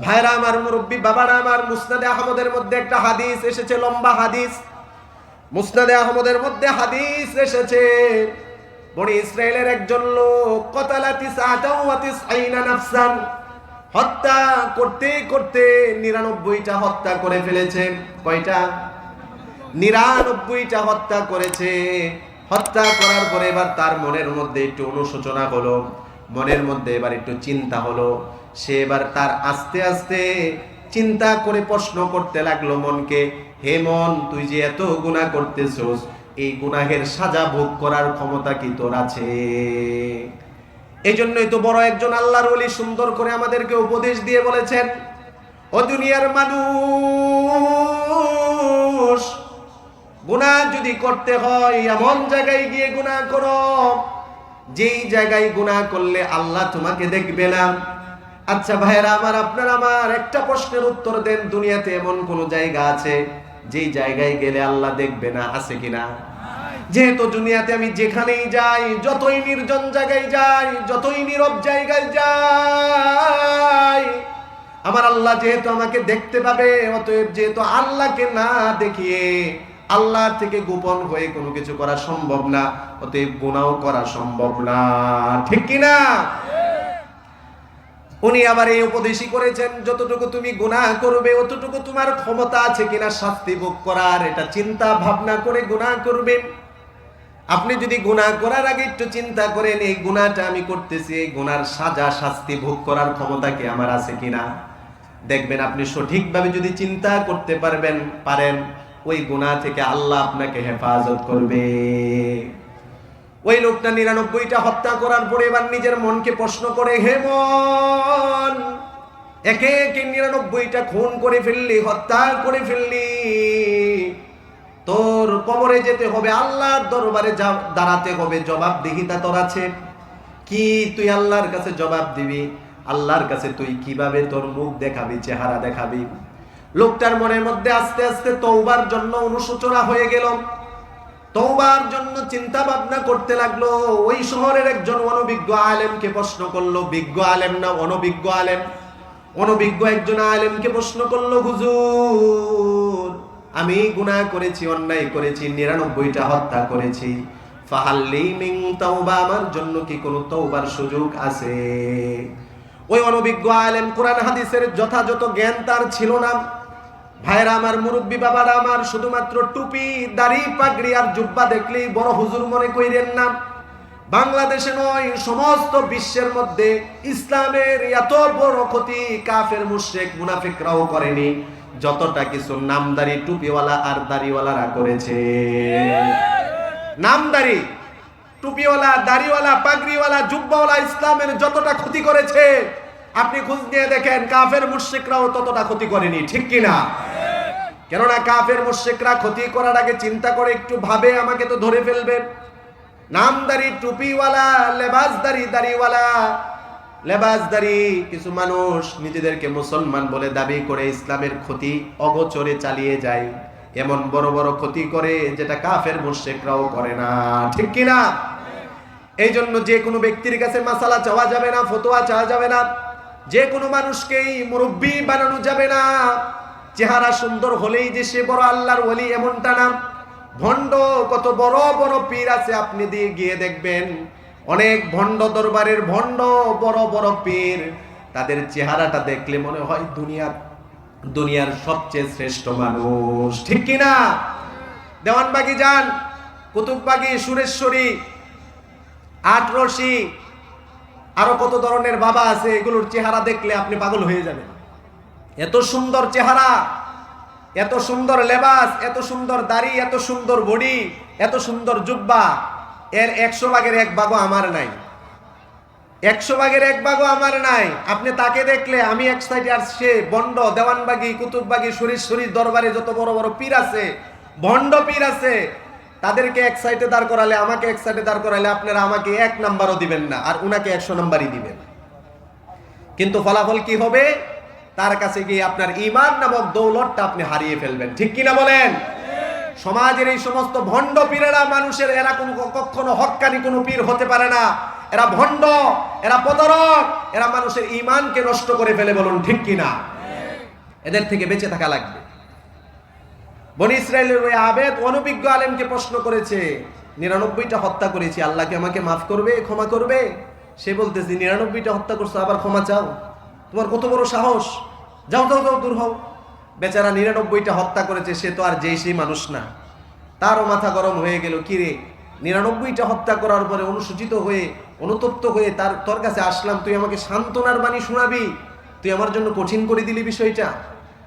ভাইরা আমার মুরব্বী, বাবারা আমার মুসনাদে আহমদের মধ্যে একটা হাদিস এসেছে, লম্বা হাদিস। মুসনাদে আহমদের মধ্যে হাদিস এসেছে। বনি ইসরায়েলের একজন লোক, কতালাতি সাতাওয়াতিস আইনা নাফসান হত্যা করতে করতে নিরানব্বইটা হত্যা করে ফেলেছে। কয়টা? নিরানব্বইটা হত্যা করেছে। হত্যা করার পরে এবার তার মনের মধ্যে একটু অনুশোচনা হলো। মনের মধ্যে এবার একটু চিন্তা হলো। সে এবার তার আস্তে আস্তে চিন্তা করে প্রশ্ন করতে লাগল মনকে, হে মন, তুই যে এত গুনাহ করতেছস, এই গুনাহের সাজা ভোগ করার ক্ষমতা কি তোর আছে? এই জন্যই তো বড় একজন আল্লাহর ওলি সুন্দর করে আমাদেরকে উপদেশ দিয়ে বলেছেন, ও দুনিয়ার মানুষ, গুনাহ যদি করতে হয়, এমন জায়গায় গিয়ে গুনাহ করো যেই জায়গায় গুনাহ করলে আল্লাহ তোমাকে দেখবে না। আচ্ছা ভাইয়েরা, আমার আপনার আমার একটা প্রশ্নের উত্তর দেন, দুনিয়াতে এমন কোন জায়গা আছে যেই জায়গায় গেলে আল্লাহ দেখবে না, আছে কিনা? যেহেতু দুনিয়াতে আমি যেখানেই যাই, যতই নির্জন জায়গায় যাই, যতই নীরব জায়গায় যাই, আমার আল্লাহ যেহেতু আমাকে দেখতে পাবে, অতএব যেহেতু আল্লাহকে না দেখিয়ে আল্লাহ থেকে গোপন হয়ে কোনো কিছু করা সম্ভব না, অতএব গুনাও করা সম্ভব না। ঠিক কিনা উনি আবার এই উপদেশই করেছেন, যতটুকু তুমি গুনাহ করবে, অতটুকু তোমার ক্ষমতা আছে কিনা শাস্তি ভোগ করার। এটা চিন্তা ভাবনা করে গুনাহ করবেন। আপনি যদি গুনাহ করার আগে একটু চিন্তা করেন এই গুনাহটা আমি করতেছি, এই গুনার সাজা, শাস্তি ভোগ করার ক্ষমতা কি আমার আছে কিনা? দেখবেন আপনি সঠিকভাবে যদি চিন্তা করতে পারবেন, পারেন ওই গুনাহ থেকে আল্লাহ আপনাকে হেফাজত করবে। ওই লোকটা নিরানব্বইটা হত্যা করার পরে এবার নিজের মনকে প্রশ্ন করে, হে মন, একে একে নিরানব্বইটা খুন করে ফেললি হত্যা করে ফেললি। তোর কবরে যেতে হবে, আল্লাহর দরবারে দাঁড়াতে হবে, জবাবদিহিতা তোর আছে। কি তুই আল্লাহর কাছে জবাব দিবি? আল্লাহর কাছে তুই কীভাবে তোর মুখ দেখাবি, চেহারা দেখাবি? লোকটার মনের মধ্যে আস্তে আস্তে তৌবার জন্য অনুশোচনা হয়ে গেল। তৌবার জন্য চিন্তা ভাবনা করতে লাগল। ওই শহরের একজন অনভিজ্ঞ আলেমকে প্রশ্ন করল। বিজ্ঞ আলেম না অনভিজ্ঞ আলেম? অনভিজ্ঞ একজন আলেমকে প্রশ্ন করল, হুজুর, আমি গুনাহ করেছি, অন্যায় করেছি, নিরানব্বইটা হত্যা করেছি। আমার জন্য কি কোনো তওবার সুযোগ আছে? ওই অনভিজ্ঞ আলেম কোরআন হাদিসের যথাযথ জ্ঞান তার ছিল না। ভাইরা আমার মুরব্বী বাবারা আমার শুধুমাত্র টুপি, দাড়ি, পাগড়ি আর জুব্বা দেখলেই বড় হুজুর মনে কইরেন না। বাংলাদেশে নয়, সমস্ত বিশ্বের মধ্যে ইসলামের এত বড় ক্ষতি কাফের, মুশরিক, মুনাফিকরাও করেনি, যতটা কিছু নামদারি টুপিওয়ালা আর দাড়িওয়ালারা করেছে। নামদারি, টুপিওয়ালা, দাড়িওয়ালা, পাগড়িওয়ালা, জুব্বাওয়ালা ইসলামের যতটা ক্ষতি করেছে আপনি খোঁজ নিয়ে দেখেন, কাফের মুশরিকরাও ততটা ক্ষতি করেনি, ঠিক কিনা? কেননা কাফের মুশরিকরা ক্ষতি করার আগে চিন্তা করে, একটু ভাবে, আমাকে তো ধরে ফেলবে। নামদারি, টুপিওয়ালা, লেবাসদারি, দাড়িওয়ালা। লেবাসদারি, কিছু মানুষ নিজেদেরকে মুসলমান বলে দাবি করে ইসলামের ক্ষতি অগোচরে চালিয়ে যায়। এমন বড় বড় ক্ষতি করে যেটা কাফের মুশরিকরাও করে না, ঠিক কিনা? এই জন্য যে কোনো ব্যক্তির কাছে মাসালা চাওয়া যাবে না, ফতোয়া চাওয়া যাবে না। যে কোনো মানুষকেই মুরব্বী বানানো যাবে না। চেহারা সুন্দর হলেই যে সে বড় আল্লাহর ওলি এমনটা না। ভণ্ড, কত বড় বড় পীর আছে আপনি দিয়ে গিয়ে দেখবেন। অনেক ভণ্ড দরবারের ভণ্ড, বড় বড় পীর। তাদের চেহারাটা দেখলে মনে হয় দুনিয়ার দুনিয়ার সবচেয়ে শ্রেষ্ঠ মানুষ। ঠিক কিনা দেওয়ানবাগি যান, কুতুববাগি, সুরেশ্বরী আটরশি আরও কত ধরনের বাবা আছে, এগুলোর চেহারা দেখলে আপনি পাগল হয়ে যাবেন। এত সুন্দর চেহারা, এত সুন্দর লেবাস, এত সুন্দর দাড়ি, এত সুন্দর বডি, এত সুন্দর জুব্বা, এর একশো ভাগের এক ভাগও আমার নাই। একশো ভাগের এক ভাগও আমার নাই। আপনি তাকে দেখলে, আমি এক সাইডে আর সে বন্ড, দেওয়ানবাগি, কুতুববাগি, শরীর দরবারে যত বড় বড় পীর আছে ভণ্ড পীর আছে তাদেরকে এক সাইডে দাঁড় করালে, আমাকে এক সাইডে দাঁড় করালে আপনারা আমাকে এক নাম্বারও দিবেন না, আর উনাকে একশো নাম্বারই দিবেন। কিন্তু ফলাফল কি হবে? তার কাছে গিয়ে আপনার ইমান নামক দৌলতটা আপনি হারিয়ে ফেলবেন। ঠিক কিনা বলেন? সমাজের এই সমস্ত ভণ্ড পীরেরা, মানুষের, এরা কোনো কখনো হক্কানি কোনো পীর হতে পারে না। এরা ভণ্ড, এরা প্রতারক, এরা মানুষের ইমানকে নষ্ট করে ফেলে বলুন, ঠিক কিনা? এদের থেকে বেঁচে থাকা লাগবে। বনি ইসরায়েলের ওই আবেদ অনভিজ্ঞ আলেমকে প্রশ্ন করেছে, নিরানব্বইটা হত্যা করেছি আল্লাহকে আমাকে মাফ করবে, ক্ষমা করবে? সে বলতেছে, নিরানব্বইটা হত্যা করছ, আবার ক্ষমা চাও? তোমার কত বড় সাহস? যাও যাও যাও, দূর হও। বেচারা নিরানব্বইটা হত্যা করেছে, সে তো আর যেই সেই মানুষ না। তারও মাথা গরম হয়ে গেল কিরে নিরানব্বইটা হত্যা করার পরে অনুসূচিত হয়ে, অনুতপ্ত হয়ে তার, তোর কাছে আসলাম, তুই আমাকে সান্ত্বনার বাণী শোনাবি? তুই আমার জন্য কঠিন করে দিলি বিষয়টা?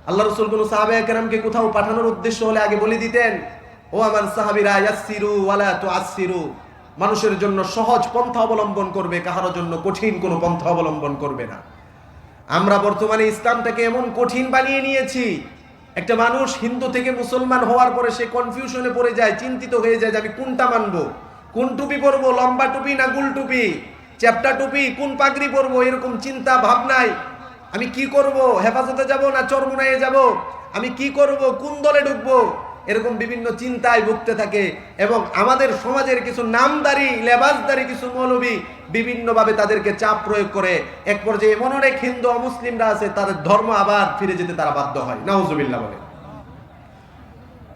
আল্লাহ রসুল কোন সাহাবে কেরামকে কোথাও পাঠানোর উদ্দেশ্য হলে আগে বলে দিতেন, ও আমার সাহাবিরা ইয়াসিরু ওয়ালা তু আসিরু মানুষের জন্য সহজ পন্থা অবলম্বন করবে, কাহার জন্য কঠিন কোনো পন্থা অবলম্বন করবে না। আমরা বর্তমানে ইসলামটাকে এমন কঠিন বানিয়ে নিয়েছি, একটা মানুষ হিন্দু থেকে মুসলমান হওয়ার পরে সে কনফিউশনে পড়ে যায়, চিন্তিত হয়ে যায় যে আমি কোনটা মানবো? কোন টুপি পরবো? লম্বা টুপি না গুল টুপি? চ্যাপটা টুপি কোন পাগড়ি পরবো? এরকম চিন্তা ভাবনায় আমি কি করব? হেফাজতে যাব না চরমুনায়ে যাব? আমি কি করব? কোন দলে ঢুকবো? এরকম বিভিন্ন চিন্তায় ভুগতে থাকে। এবং আমাদের সমাজের কিছু নামদারি, লেবাসদারি কিছু মৌলবী বিভিন্নভাবে তাদেরকে চাপ প্রয়োগ করে। এক পর্যায়ে এমন অনেক হিন্দু অমুসলিমরা আছে, তাদের ধর্ম আবার ফিরে যেতে তারা বাধ্য হয়। নাউজুবিল্লাহ বলে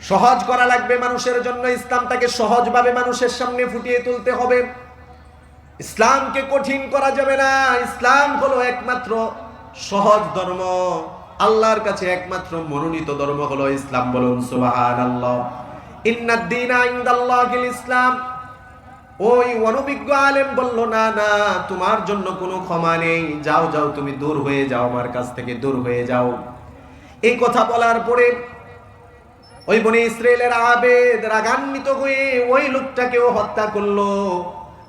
সহজ করা লাগবে মানুষের জন্য, ইসলামটাকে সহজভাবে মানুষের সামনে ফুটিয়ে তুলতে হবে। ইসলামকে কঠিন করা যাবে না। ইসলাম হলো একমাত্র সহজ ধর্ম। আল্লাহর কাছে একমাত্র মনোনীত ধর্ম হলো ইসলাম। বলুন সুবাহান আল্লাহ ইন্নাদ্দিনা ইনদাল্লাহিল ইসলাম। ওই অনভিজ্ঞ আলেম বলল, না না, তোমার জন্য কোনো ক্ষমা নেই। যাও যাও, তুমি দূর হয়ে যাও, আমার কাছ থেকে দূর হয়ে যাও। এই কথা বলার পরে ওই বনে ইসরায়েলের আবেদ রাগান্বিত হয়ে ওই লোকটাকেও হত্যা করল।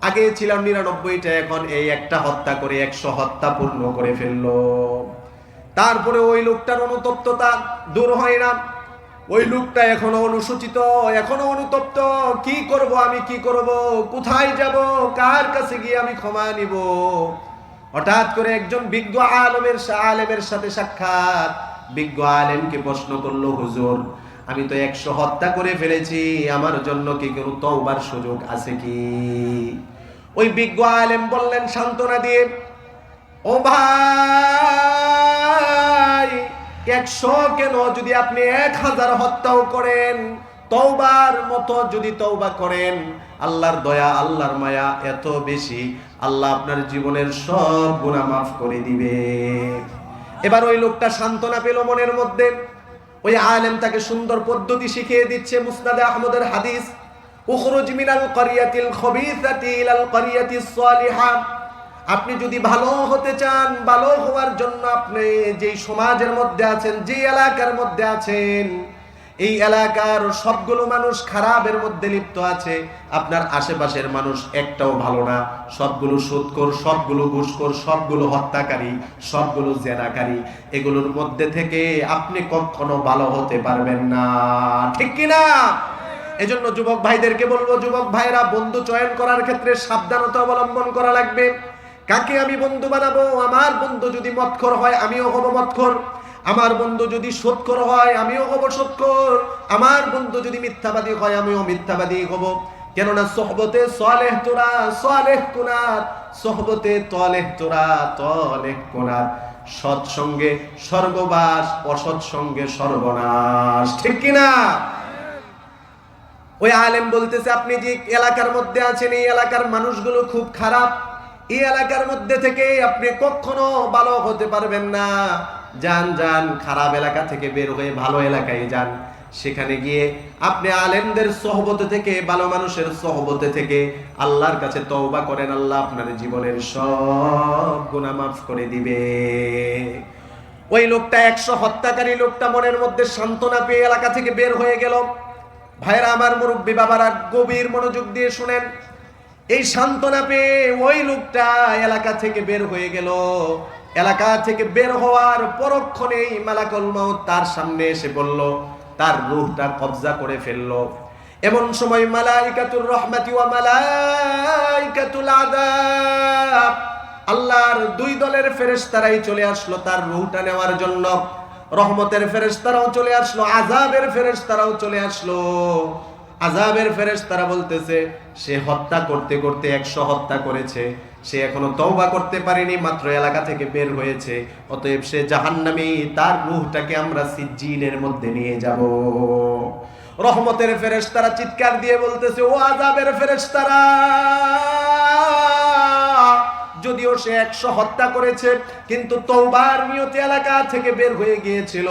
আগে ছিলাম নিরানব্বইটা, এখন এই একটা হত্যা করে একশো হত্যা পূর্ণ করে ফেলল। তারপরে ওই লোকটার অনুতপ্ততা দূর হয় না। ওই লোকটা এখনও অনুসূচিত, এখনও অনুতপ্ত। কি করব আমি, কি করব? কোথায় যাব? কার কাছে গিয়ে আমি ক্ষমা নিব? হঠাৎ করে একজন বিজ্ঞ আলমের আলেমের সাথে সাক্ষাৎ বিজ্ঞ আলেমকে প্রশ্ন করল, হুজুর, আমি তো একশো হত্যা করে ফেলেছি। আমার জন্য কি কোনো তওবার সুযোগ আছে কি? ওই বিজ্ঞ আলেম বললেন, সান্ত্বনা দিয়ে, ও ভাই, একশো কেন যদি আপনি এক হাজার হত্যাও করেন, তওবার মতো যদি তৌবা করেন, আল্লাহর দয়া, আল্লাহর মায়া এত বেশি, আল্লাহ আপনার জীবনের সব গুনাহ মাফ করে দিবে। এবার ওই লোকটা সান্ত্বনা পেল মনের মধ্যে। ওই আলেম তাকে সুন্দর পদ্ধতি শিখিয়ে দিচ্ছে মুসনাদে আহমদের হাদিস। উখরুজ মিনাল করিয়াতিল খবিসাতি ইলাল করিয়াতিস সালিহা। আপনি যদি ভালো হতে চান, ভালো হওয়ার জন্য আপনি যেই সমাজের মধ্যে আছেন, যে এলাকার মধ্যে আছেন, এই এলাকার সবগুলো মানুষ খারাপের মধ্যে লিপ্ত আছে, আপনার আশেপাশের মানুষ একটাও ভালো না। সবগুলো সুদকর সবগুলো ঘুষখোর, সবগুলো হত্যাকারী, সবগুলো জেনাকারী, এগুলোর মধ্যে থেকে আপনি কখনো ভালো হতে পারবেন না। ঠিক কি না এজন্য যুবক ভাইদেরকে বলব, যুবক ভাইরা বন্ধু চয়ন করার ক্ষেত্রে সাবধানতা অবলম্বন করা লাগবে। কাকে আমি বন্ধু বানাবো? আমার বন্ধু যদি মৎখর হয়, আমিও হব মৎখর। আমার বন্ধু যদি সৎকর হয়, আমিও হব সৎকর আমার বন্ধু যদি মিথ্যাবাদী হয়, আমিও মিথ্যাবাদী হব। কেননা সহবতে সলেহ তোরা, সলেহ কোনার। সহবতে তলেহ তোরা, তলেহ কোনার। সৎসঙ্গে স্বর্গবাস অসৎ সঙ্গে সর্বনাশ। ঠিক কিনা? ওই আলেম বলতেছে, আপনি যে এলাকার মধ্যে আছেন, এই এলাকার মানুষগুলো খুব খারাপ। এই এলাকার মধ্যে থেকে আপনি কখনো ভালো হতে পারবেন না। যান যান, খারাপ এলাকা থেকে বের হয়ে ভালো এলাকায় যান। সেখানে গিয়ে আপনি আলেমদের সহবতে থেকে, ভালো মানুষের সহবতে থেকে আল্লাহর কাছে তওবা করেন, আল্লাহ আপনার জীবনের সব গুনাহ মাফ করে দিবে। ওই লোকটা, একশো হত্যাকারী লোকটা মনের মধ্যে সান্ত্বনা পেয়ে এলাকা থেকে বের হয়ে গেল। ভাইরা আমার মুরব্বী বাবারা, গভীর মনোযোগ দিয়ে শুনেন। এই সান্ত্বনা পেয়ে ওই লোকটা এলাকা থেকে বের হয়ে গেল। এলাকা থেকে বের হওয়ার পরক্ষণেই মালাকুল মাউত তার সামনে এসে বলল, তার রুহটা কবজা করে ফেলল। এমন সময় মালাইকাতুর রহমাতি ওয়া মালাইকাতুল আযাব, আল্লাহর দুই দলের ফেরেশতারাই চলে আসলো তার রুহটা নেওয়ার জন্য। রহমতের ফেরেশতারাও চলে আসলো, আযাবের ফেরেশতারাও চলে আসলো। আজাবের ফেরেশতারা বলতেছে, সে হত্যা করতে করতে একশো হত্যা করেছে। সে এখনও তওবা করতে পারেনি, মাত্র এলাকা থেকে বের হয়েছে। অতএব সে জাহান্নামী, তার রূহটাকে আমরা সিজ্জিনের মধ্যে নিয়ে যাব। রহমতের ফেরেশতারা চিৎকার দিয়ে বলতেছে, ও আজাবের ফেরেশতারা! যদিও সে একশো হত্যা করেছে, কিন্তু তৌবার নিয়তি এলাকা থেকে বের হয়ে গিয়েছিল।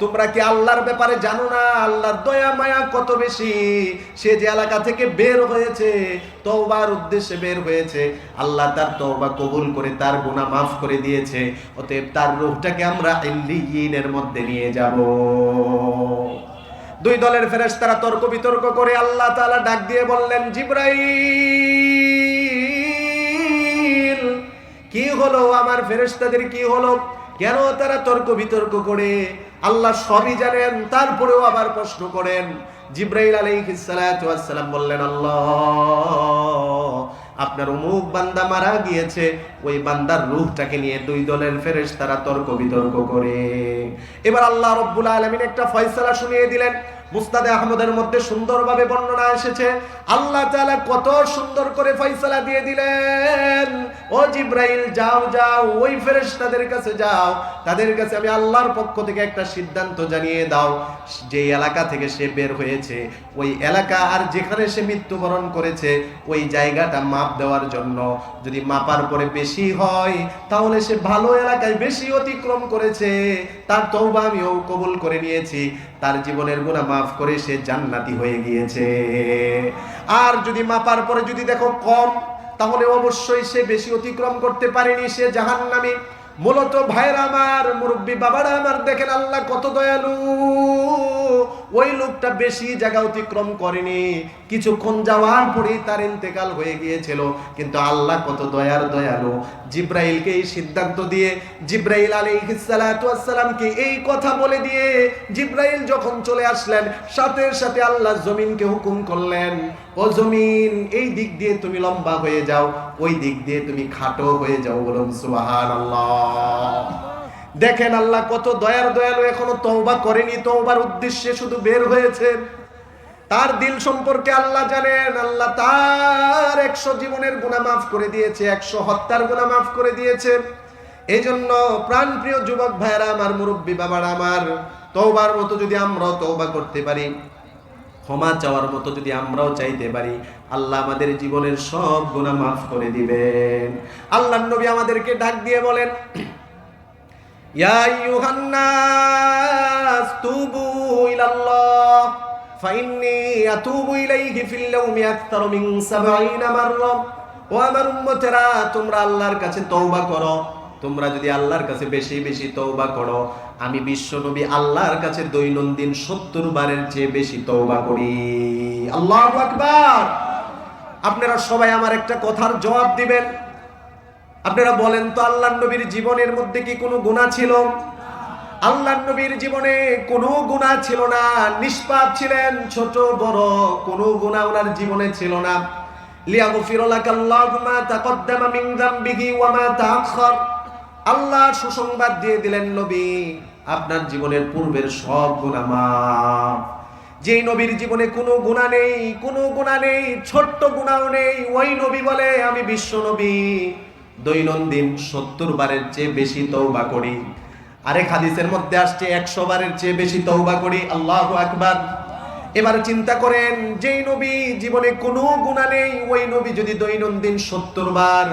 তোমরা কি আল্লাহর ব্যাপারে জানো না? আল্লাহর দয়া, মায়া কত বেশি? সে যে এলাকা থেকে বের হয়েছে তৌবার উদ্দেশ্যে বের হয়েছে। আল্লাহ তার তৌবা কবুল করে, তার গুনাহ মাফ করে দিয়েছে। অতএব তার রূহটাকে আমরা ইল্লিয়িনের মধ্যে নিয়ে যাব। দুই দলের ফেরেশতারা তর্ক বিতর্ক করে আল্লাহ তাআলা ডাক দিয়ে বললেন, জিব্রাইল! কি হলো আমার ফেরেশতাদের কি হলো? কেন তারা তর্ক বিতর্ক করে? আল্লাহ সবই জানেন, তারপরেও আবার প্রশ্ন করেন। জিব্রাইল আলাইহিস সালাতু ওয়াস সালাম বললেন, আল্লাহ, আপনার অমুক বান্দা মারা গিয়েছে, ওই বান্দার রূহটাকে নিয়ে দুই দলের ফেরেশ তারা তর্ক বিতর্ক করে। এবার আল্লাহ রব্বুল আলমিন একটা ফয়সালা শুনিয়ে দিলেন মুস্তাদে আহমদের মধ্যে সুন্দরভাবে বর্ণনা এসেছে। আল্লাহ তাআলা কত সুন্দর করে ফয়সালা দিয়ে দিলেন। ও জিব্রাইল, যাও যাও, ওই ফেরেশতাদের কাছে যাও। তাদের কাছে আমি আল্লাহর পক্ষ থেকে একটা সিদ্ধান্ত জানিয়ে দাও। যে এলাকা থেকে সে বের হয়েছে, ওই এলাকা আর যেখানে সে মৃত্যুবরণ করেছে, ওই জায়গাটা মাপ দেওয়ার জন্য। যদি মাপার পরে বেশি হয়, তাহলে সে ভালো এলাকায় বেশি অতিক্রম করেছে। তার তৌবা আমিও কবুল করে নিয়েছি। তার জীবনের গুণা মাফ করে সে জান্নাতি হয়ে গিয়েছে। আর যদি মাপার পরে যদি দেখো কম, তাহলে অবশ্যই সে বেশি অতিক্রম করতে পারেনি, সে জাহান্নামী। মূলত ভাইয়ের আমার, মুরব্বী বাবারা আমার, দেখেন আল্লাহ কত দয়ালু। ওই লোকটা বেশি জায়গা অতিক্রম করেনি। কিছুক্ষণ যাওয়ার পরেই তার ইন্তেকাল হয়ে গিয়েছিল। কিন্তু আল্লাহ কত দয়ার দয়ালু। জিব্রাইলকে এই সিদ্ধান্ত দিয়ে, জিব্রাইল আলাইহিসসালামকে এই কথা বলে দিয়ে, জিব্রাইল যখন চলে আসলেন, সাথে সাথে আল্লাহ জমিনকে হুকুম করলেন, ও জমিন, এই দিক দিয়ে তুমি লম্বা হয়ে যাও, ওই দিক দিয়ে তুমি খাটো হয়ে যাও বলুন সুবহানাল্লাহ। দেখেন আল্লাহ কত দয়ার দয়ালু এখনও তওবা করেনি। তওবার উদ্দেশ্যে শুধু বের হয়েছে তার দিল সম্পর্কে আল্লাহ জানেন। আল্লাহ তার একশো জীবনের গুণা মাফ করে দিয়েছে, একশো হত্যার গুণা মাফ করে দিয়েছে। এই জন্য প্রাণপ্রিয় যুবক ভাইরা আমার মুরব্বী বাবারা, আমার তৌবার মতো যদি আমরাও তৌবা করতে পারি ক্ষমা চাওয়ার মতো যদি আমরাও চাইতে পারি, আল্লাহ আমাদের জীবনের সব গুণা মাফ করে দিবেন। আল্লাহ নবী আমাদেরকে ডাক দিয়ে বলেন আইয়ুহান নাস তুবু ইলাল্লাহ, ফাইন্নী আতুবু ইলাইহি ফিল ইয়াউমি আকতারু 70 মাররা ও আমার উম্মতেরা, তোমরা আল্লাহর কাছে তওবা করো। তোমরা যদি আল্লাহর কাছে বেশি বেশি তৌবা করো, আমি বিশ্ব নবী আল্লাহর কাছে দৈনন্দিন সত্তর বারের চেয়ে বেশি তৌবা করি। আল্লাহ আকবার! আপনারা সবাই আমার একটা কথার জবাব দিবেন। আপনারা বলেন তো আল্লাহ নবীর জীবনের মধ্যে কি কোনো গুণা ছিল? আল্লাহ নবীর জীবনে কোনো গুণা ছিল না। নিষ্পাপ ছিলেন ছোট, বড়, কোনো গুণা ওনার জীবনে ছিল না। লিয়াগফির লাকা আল্লাহু মা তাকদ্দামা মিন যামবিহি ওয়া মা তাআখার আল্লাহ সুসংবাদ দিয়ে দিলেন নবী, আপনার জীবনের পূর্বের সব গুনাহ মাফ। যেই নবীর জীবনে কোনো গুণা নেই, কোনো গুণা নেই, ছোট্ট গুণাও নেই, ওই নবী বলে, আমি বিশ্ব নবী। দৈনন্দিন সত্তর বারের চেয়ে বেশি তৌবা করি। আরেক হাদিসের মধ্যে আসছে, একশো বারের চেয়ে বেশি তৌবা করি। আল্লাহ আকবার। এবার চিন্তা করেন, যেই নবী জীবনে কোনো গুণা নেই, ওই নবী যদি দৈনন্দিন সত্তর বার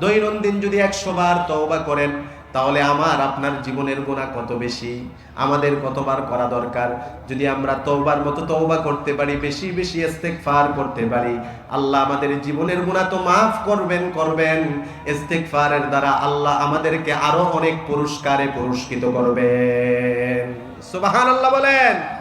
দৈনন্দিন যদি একশো বার তওবা করেন, তাহলে আমার, আপনার জীবনের গোনা কত বেশি? আমাদের কতবার করা দরকার? যদি আমরা তওবার মতো তওবা করতে পারি, বেশি বেশি ইস্তেগফার করতে পারি, আল্লাহ আমাদের জীবনের গুণা তো মাফ করবেন করবেন। ইস্তেগফারের দ্বারা আল্লাহ আমাদেরকে আরও অনেক পুরস্কারে পুরস্কৃত করবেন। সুবহানাল্লাহ বলেন।